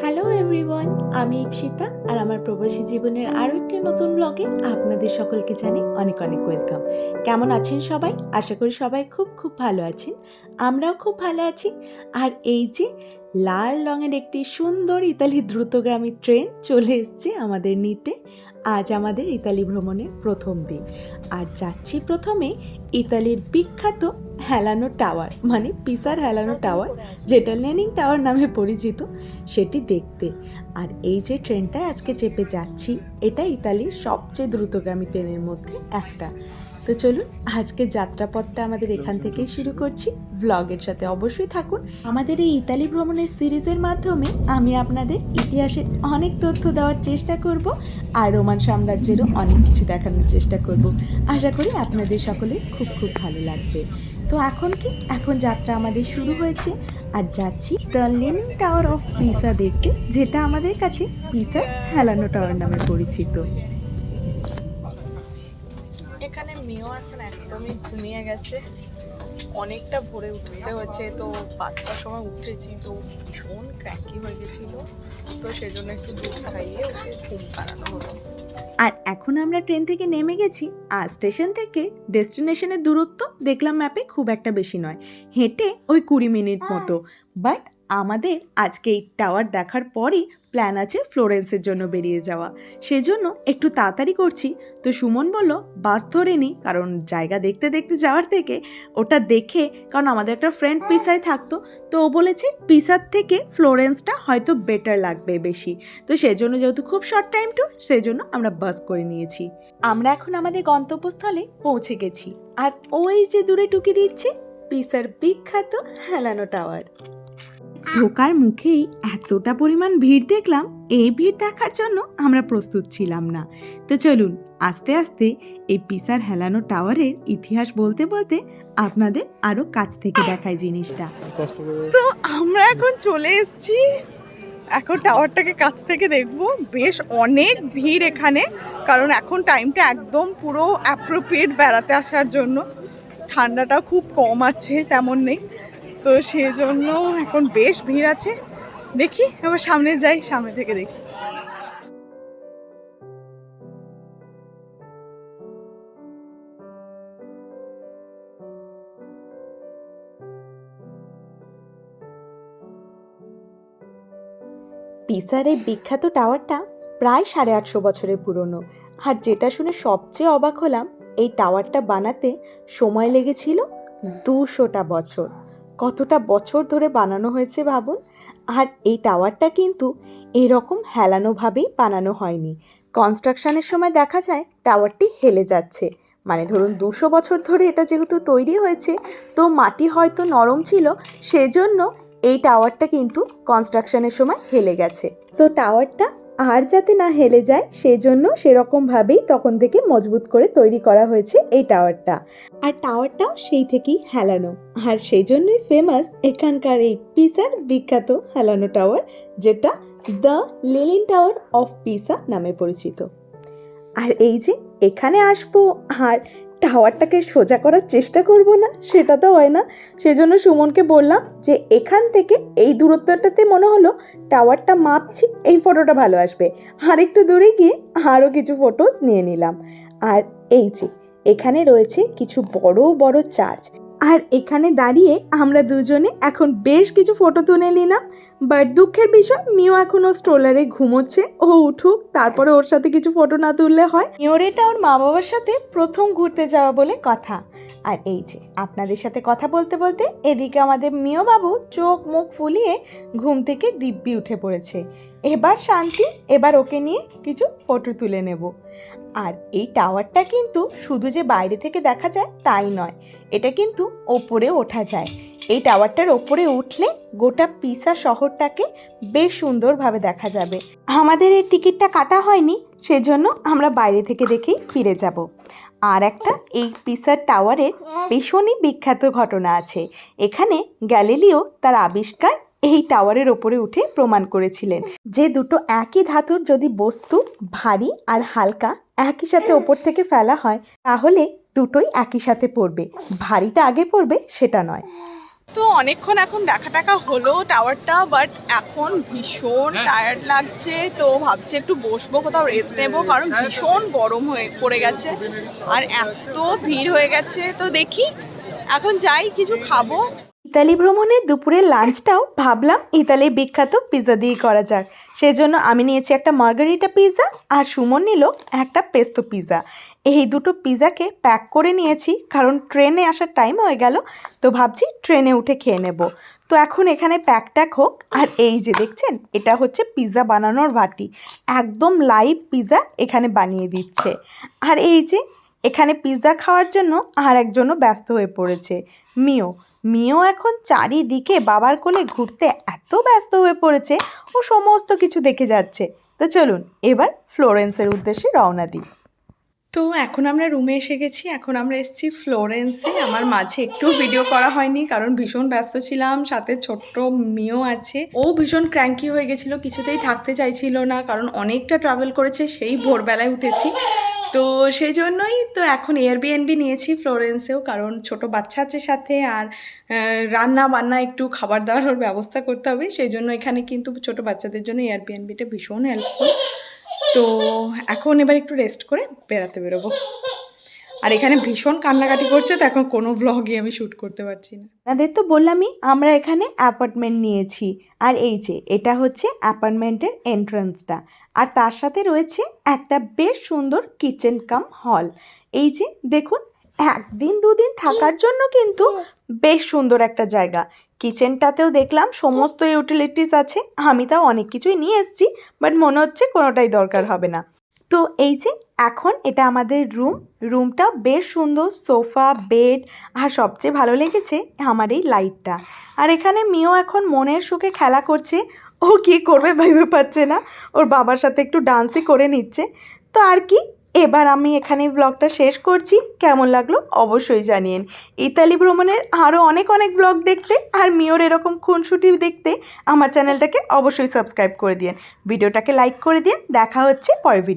Hello everyone আমি ইপসিতা আর আমার প্রবাসী জীবনের আরও একটি নতুন ব্লগে আপনাদের সকলকে জানি অনেক অনেক ওয়েলকাম কেমন আছেন সবাই? আশা করি সবাই খুব খুব ভালো আছেন। আমরাও খুব ভালো আছি। আর এই যে লাল রঙের একটি সুন্দর ইতালি দ্রুতগামী ট্রেন চলে এসছে আমাদের নিতে। আজ আমাদের ইতালি ভ্রমণের প্রথম দিন। আর যাচ্ছি প্রথমে ইতালির বিখ্যাত হেলানো টাওয়ার মানে পিসার হেলানো টাওয়ার যেটা লেনিং টাওয়ার নামে পরিচিত সেটি দেখতে। আর এই যে ট্রেনটা আজকে চেপে যাচ্ছি এটা ইতালির সবচেয়ে দ্রুতগামী ট্রেনের মধ্যে একটা। তো চলুন, আজকে যাত্রাপথটা আমাদের এখান থেকেই শুরু করছি। ব্লগের সাথে অবশ্যই থাকুন। আমাদের এই ইতালি ভ্রমণের সিরিজের মাধ্যমে আমি আপনাদের ইতিহাসের অনেক তথ্য দেওয়ার চেষ্টা করব আর রোমান সাম্রাজ্যেরও অনেক কিছু দেখানোর চেষ্টা করব। আশা করি আপনাদের সকলের খুব খুব ভালো লাগবে। তো এখন কি? এখন যাত্রা আমাদের শুরু হয়েছে আর যাচ্ছি দ্য লেনিং টাওয়ার অফ পিসা দেখতে, যেটা আমাদের কাছে পিসার হেলানো টাওয়ার নামে পরিচিত। এখানে মেয়েও এখন একদমই ঘুমিয়ে গেছে। অনেকটা ভোরে উঠতে হয়েছে তো পাঁচটার সময় উঠেছি তো ভীষণ ক্র্যাকি হয়ে গেছিল। তো সেজন্য একটু দুধ খাইয়ে ওকে ঘুম পাড়ানো হলো। আর এখন আমরা ট্রেন থেকে নেমে গেছি আর স্টেশন থেকে ডেস্টিনেশনের দূরত্ব দেখলাম ম্যাপে খুব একটা বেশি নয়। হেঁটে ওই কুড়ি মিনিট মতো। বাট আমাদের আজকে এই টাওয়ার দেখার পরই প্ল্যান আছে ফ্লোরেন্সের জন্য বেরিয়ে যাওয়া। সেজন্য একটু তাড়াতাড়ি করছি। তো সুমন বলল, বাস ধরে নিই কারণ জায়গা দেখতে দেখতে যাওয়ার থেকে ওটা দেখে, কারণ আমাদের একটা ফ্রেন্ড পিসায় থাকতো, তো ও বলেছে পিসার থেকে ফ্লোরেন্সটা হয়তো বেটার লাগবে বেশি। তো সেজন্য যেহেতু খুব শর্ট টাইম টু সেজন্য আমরা বাস করে নিয়েছি। আমরা এখন আমাদের গন্তব্যস্থলে পৌঁছে গেছি। আর ওই যে দূরে টুকি দিচ্ছে পিসার বিখ্যাত হেলানো টাওয়ার। ঢোকার মুখেই এতটা পরিমাণ ভিড় দেখলাম, এই ভিড় দেখার জন্য আমরা প্রস্তুত ছিলাম না। তো চলুন, আস্তে আস্তে এই পিসার হেলানো টাওয়ারের ইতিহাস বলতে বলতে আপনাদের আরও কাছ থেকে দেখায় জিনিসটা। তো আমরা এখন চলে এসেছি। এখন টাওয়ারটাকে কাছ থেকে দেখব। বেশ অনেক ভিড় এখানে, কারণ এখন টাইমটা একদম পুরো অ্যাপ্রোপ্রিয়েট বেড়াতে আসার জন্য। ঠান্ডাটা খুব কম আছে, তেমন নেই। তো সেজন্য এখন বেশ ভিড় আছে। দেখি, এবার সামনে যাই, সামনে থেকে দেখি। পিসার এই বিখ্যাত টাওয়ারটা প্রায় সাড়ে আটশো বছরের পুরনো। আর যেটা শুনে সবচেয়ে অবাক হলাম, এই টাওয়ারটা বানাতে সময় লেগেছিল দুশোটা বছর। কতটা বছর ধরে বানানো হয়েছে ভাবুন? আর এই টাওয়ারটা কিন্তু এরকম হেলানোভাবেই বানানো হয়নি। কনস্ট্রাকশনের সময় দেখা যায় টাওয়ারটি হেলে যাচ্ছে। মানে ধরুন দুশো বছর ধরে এটা যেহেতু তৈরি হয়েছে, তো মাটি হয়তো নরম ছিল, সেজন্য এই টাওয়ারটা কিন্তু কনস্ট্রাকশনের সময় হেলে গেছে। তো টাওয়ারটা আর যাতে না হেলে যায় সেই জন্য সেরকমভাবেই তখন থেকে মজবুত করে তৈরি করা হয়েছে এই টাওয়ারটা। আর টাওয়ারটাও সেই থেকেই হেলানো। আর সেই জন্যই ফেমাস এখানকার এই পিসার বিখ্যাত হেলানো টাওয়ার, যেটা the leaning tower of Pisa নামে পরিচিত। আর এই যে, এখানে আসব, আর টাওয়ারটাকে সোজা করার চেষ্টা করব না, সেটা তো হয় না। সেজন্য সুমনকে বললাম যে, এখান থেকে এই দূরত্বটাতে মনে হলো টাওয়ারটা মাপছি, এই ফটোটা ভালো আসবে। আর একটু দূরে গিয়ে আরও কিছু ফটোস নিয়ে নিলাম। আর এই যে, এখানে রয়েছে কিছু বড় বড় চার্চ আর এখানে দাঁড়িয়ে আমরা দুজনে এখন বেশ কিছু ফটো তুলে নিলাম বাট দুঃখের বিষয়, মিও এখনও স্ট্রোলারে ঘুমোচ্ছে। ও উঠুক, তারপরে ওর সাথে কিছু ফটো না তুললে হয়। মিওর এটা ওর মা বাবার সাথে প্রথম ঘুরতে যাওয়া বলে কথা। আর এই যে, আপনাদের সাথে কথা বলতে বলতে এদিকে আমাদের বাবু চোখ মুখ ফুলিয়ে ঘুম থেকে দিব্যি উঠে পড়েছে। এবার শান্তি, এবার ওকে নিয়ে কিছু ফটো তুলে নেব। আর এই টাওয়ারটা কিন্তু শুধু যে বাইরে থেকে দেখা যায় তাই নয়, এটা কিন্তু ওপরে ওঠা যায়। এই টাওয়ারটার ওপরে উঠলে গোটা পিসা শহরটাকে বেশ সুন্দরভাবে দেখা যাবে। আমাদের এই টিকিটটা কাটা হয়নি, সেজন্য আমরা বাইরে থেকে দেখেই ফিরে যাব। আর একটা এই পিসার টাওয়ারের ভীষণই বিখ্যাত ঘটনা আছে। এখানে গ্যালিলিও তার আবিষ্কার এই টাওয়ারের ওপরে উঠে প্রমাণ করেছিলেন। যে দুটো একই ধাতুর যদি বস্তু ভারী আর হালকা একই সাথে ওপর থেকে ফেলা হয়, তাহলে দুটোই একই সাথে পড়বে। ভারীটা আগে পড়বে, সেটা নয়। তো অনেকক্ষণ এখন দেখা টাকা হলো টাওয়ারটা বাট এখন ভীষণ টায়ার্ড লাগছে। তো ভাবছি একটু বসবো কোথাও রেস্ট নেব কারণ ভীষণ গরম হয়ে পড়ে গেছে। আর এত ভিড় হয়ে গেছে। তো দেখি এখন যাই কিছু খাব। ইতালি ভ্রমণের দুপুরের লাঞ্চটাও ভাবলাম ইতালির বিখ্যাত পিৎজা দিয়ে করা যাক। সেই জন্য আমি নিয়েছি একটা মার্গারিটা পিৎজা আর সুমন নিল একটা পেস্তো পিৎজা এই দুটো পিৎজাকে প্যাক করে নিয়েছি, কারণ ট্রেনে আসার টাইম হয়ে গেল, তো ভাবছি ট্রেনে উঠে খেয়ে নেব। তো এখন এখানে প্যাক ট্যাক হোক, আর এই যে দেখছেন, এটা হচ্ছে পিৎজা বানানোর বাটি। একদম লাইভ পিৎজা এখানে বানিয়ে দিচ্ছে। আর এই যে, এখানে পিৎজা খাওয়ার জন্য আর একজনও ব্যস্ত হয়ে পড়েছে, মিও। মিও এখন চারিদিকে বাবার কোলে ঘুরতে এত ব্যস্ত হয়ে পড়েছে, ও সমস্ত কিছু দেখে যাচ্ছে। তো চলুন, এবার ফ্লোরেন্সের উদ্দেশ্যে রওনা দিই। তো এখন আমরা রুমে এসে গেছি, এখন আমরা এসেছি ফ্লোরেন্সে আমার মাঝে একটু ভিডিও করা হয়নি, কারণ ভীষণ ব্যস্ত ছিলাম, সাথে ছোট্ট মেয়েও আছে। ও ভীষণ ক্র্যাঙ্কি হয়ে গেছিল, কিছুতেই থাকতে চাইছিল না, কারণ অনেকটা ট্রাভেল করেছে, সেই ভোরবেলায় উঠেছি। তো সেই জন্যই তো এখন এয়ারবিএনবি নিয়েছি ফ্লোরেন্সেও কারণ ছোট বাচ্চা আছে সাথে, আর রান্না বান্না একটু খাবার দাবারের ব্যবস্থা করতে হবে। সেই জন্য এখানে কিন্তু ছোট বাচ্চাদের জন্য এয়ারবিএনবিটা ভীষণ হেল্পফুল তো এখন এবার একটু রেস্ট করে বেড়াতে বেরোবো। আর এখানে ভীষণ কান্নাকাটি করছে, তো এখন কোনো ব্লগই আমি শ্যুট করতে পারছি না। আপনাদের তো বললামই, আমরা এখানে অ্যাপার্টমেন্ট নিয়েছি। আর এই যে, এটা হচ্ছে অ্যাপার্টমেন্টের এন্ট্রান্সটা আর তার সাথে রয়েছে একটা বেশ সুন্দর কিচেন কাম হল এই যে, দেখুন, একদিন দুদিন থাকার জন্য কিন্তু বেশ সুন্দর একটা জায়গা। কিচেনটাতেও দেখলাম সমস্ত ইউটিলিটিস আছে, আমি তাও অনেক কিছুই নিয়ে এসেছি বাট মনে হচ্ছে কোনোটাই দরকার হবে না। তো এই যে, এখন এটা আমাদের রুম রুমটা বেশ সুন্দর সোফা বেড আর সবচেয়ে ভালো লেগেছে আমার এই লাইটটা আর এখানে মেয়েও এখন মনের সুখে খেলা করছে, ও কি করবে ভেবে পাচ্ছে না, ওর বাবার সাথে একটু ডান্সই করে নিচ্ছে। তো আর কি এবার আমি এখানে ব্লগটা শেষ করছি। কেমন লাগল অবশ্যই জানিয়েন। ইতালি ভ্রমণের আরও অনেক অনেক ব্লগ দেখতে আর মিওর এরকম খুনসুটি দেখতে আমার চ্যানেলটাকে অবশ্যই সাবস্ক্রাইব করে দিন ভিডিওটাকে লাইক করে দিন দেখা হচ্ছে পরের ভিডিও